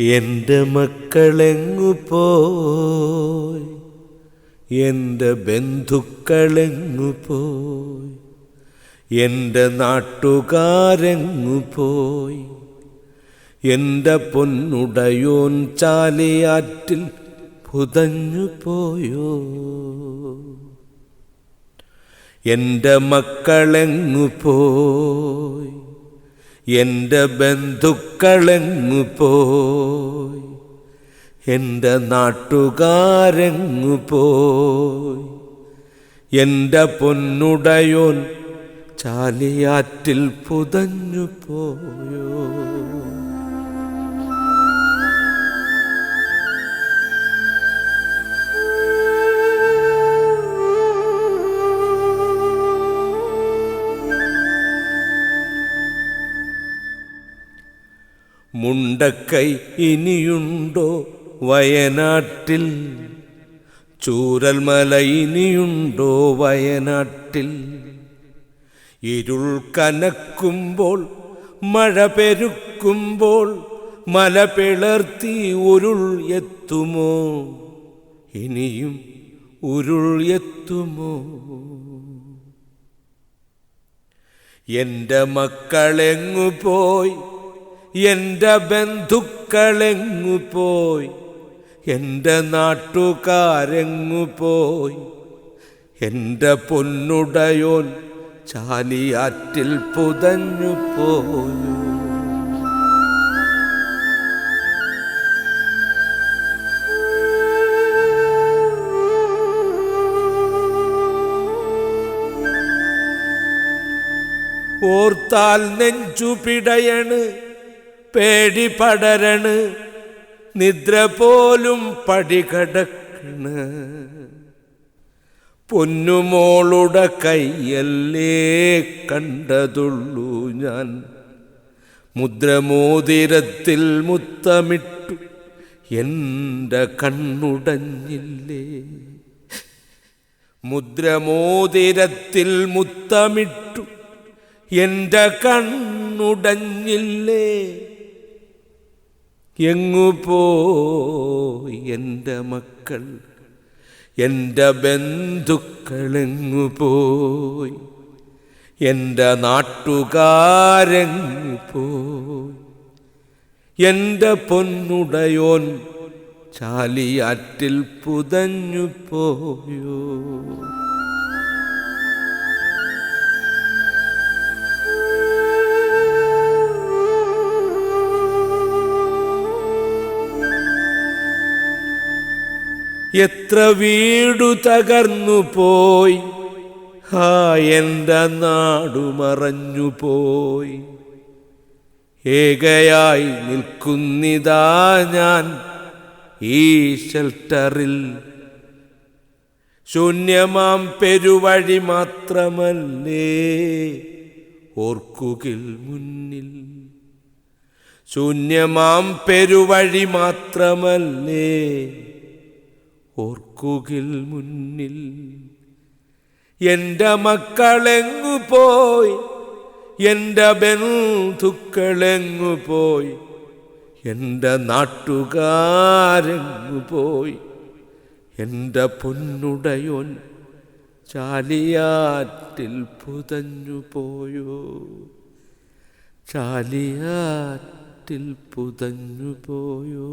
എന്റെ മക്കളെങ്ങു പോയി? എന്റെ ബന്ധുക്കളെങ്ങു പോയി? എന്റെ നാട്ടുകാരെങ്ങു പോയി? എന്റെ പൊന്നുടയോൻ ചാലിയാറ്റിൽ പുതഞ്ഞു പോയോ? എന്റെ മക്കളെങ്ങു പോയി? എന്റെ ബന്ധുക്കളെങ്ങു പോയി? എന്റെ നാട്ടുകാരെങ്ങു പോയി? എന്റെ പൊന്നുടയോൻ ചാലിയാറ്റിൽ പുതഞ്ഞു പോയോ? മുണ്ടക്കൈ ഇനിയുണ്ടോ വയനാട്ടിൽ? ചൂരൽമല ഇനിയുണ്ടോ വയനാട്ടിൽ? ഇരുൾ കനക്കുമ്പോൾ മഴ പെരുക്കുമ്പോൾ മല പിളർത്തി ഉരുൾ എത്തുമോ? ഇനിയും ഉരുൾ എത്തുമോ? എന്റെ മക്കളെങ്ങു പോയി എന്റെ ബന്ധുക്കളെങ്ങു പോയി? എന്റെ നാട്ടുകാരെങ്ങു പോയി? എന്റെ പൊന്നുടയോൻ ചാലിയാറ്റിൽ പുതഞ്ഞു പോയി. ഓർത്താൽ നെഞ്ചു പിടയണ്. പേടി പടരണ് നിദ്ര പോലും പടികടക്കണ് പൊന്നുമോളുടെ കയ്യല്ലേ കണ്ടതുള്ളൂ ഞാൻ. മുദ്രമോതിരത്തിൽ മുത്തമിട്ടു എന്റെ കണ്ണുടഞ്ഞില്ലേ. മുദ്രമോതിരത്തിൽ മുത്തമിട്ടു എന്റെ കണ്ണുടഞ്ഞില്ലേ. എങ്ങു പോയി എന്റെ മക്കൾ? എന്റെ ബന്ധുക്കളെങ്ങു പോയി? എന്റെ നാട്ടുകാരെങ്ങു പോയി? എന്റെ പൊന്നുടയോൻ ചാലിയാറ്റിൽ പുതഞ്ഞു പോയോ? എത്ര വീടു തകർന്നു പോയി. ഹാ എന്റെ നാടു മറഞ്ഞു പോയി. ഏകയായി നിൽക്കുന്നിതാ ഞാൻ ഈ ഷെൽട്ടറിൽ. ശൂന്യമാം പെരുവഴി മാത്രമല്ലേ ഓർക്കുകിൽ മുന്നിൽ. ശൂന്യമാം പെരുവഴി മാത്രമല്ലേ ഓർക്കുകിൽ മുന്നിൽ എന്റെ മക്കളെങ്ങു പോയി? എന്റെ ബന്ധുക്കളെങ്ങു പോയി? എന്റെ നാട്ടുകാരെങ്ങു പോയി? എന്റെ പൊന്നുടയോൻ ചാലിയാറ്റിൽ പുതഞ്ഞു പോയോ? ചാലിയാറ്റിൽ പുതഞ്ഞു പോയോ?